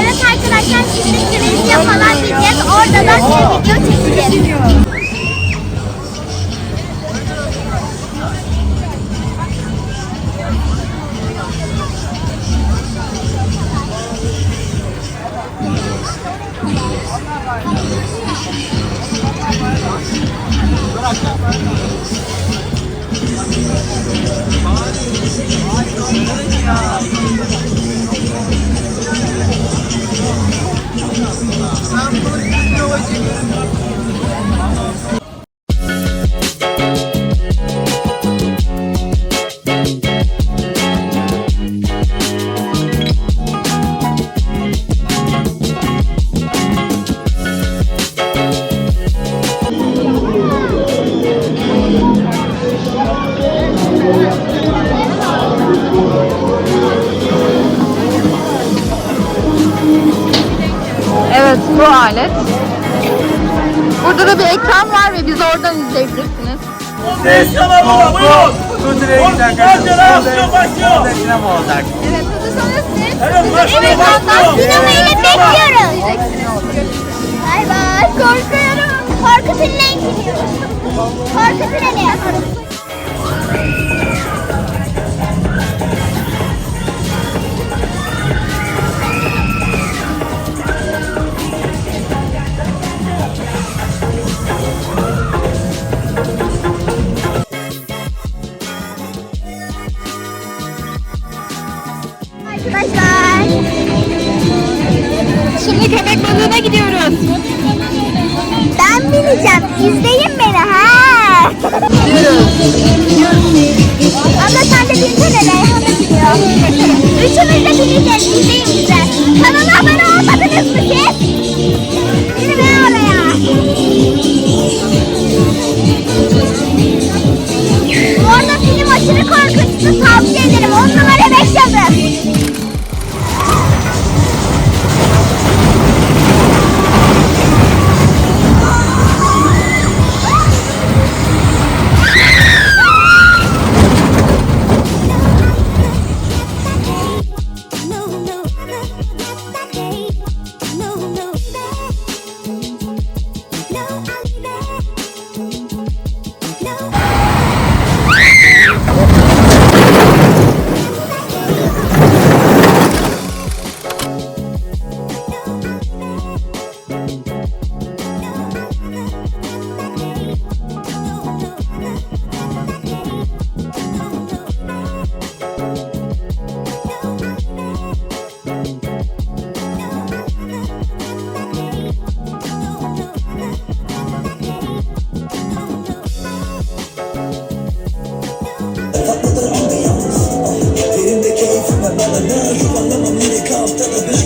Evet arkadaşlar şimdi cringe yapılan bir orada da video çekeceğiz. Evet bu alet. Burada da bir ekran var ve bizi oradan izleyebilirsiniz. Ses, Baba, buyurun. Kudura'ya gidecek Başlıyor, başlıyor. Burada sinema olacak. Evet hazırsanız siz Evet, başlıyor, Evet ondan başlıyor. sinema ile bekliyoruz. Bay bay. Korkuyorum. Korku tünele gidiyoruz. Korku tüneli. Balığına gidiyoruz. Ben bineceğim. İzleyin beni ha. Abla sen de binsene Reyhan da biniyor. Üçümüz de bineceğiz. İzleyin Yollara yuvarlamam yine kaftada ben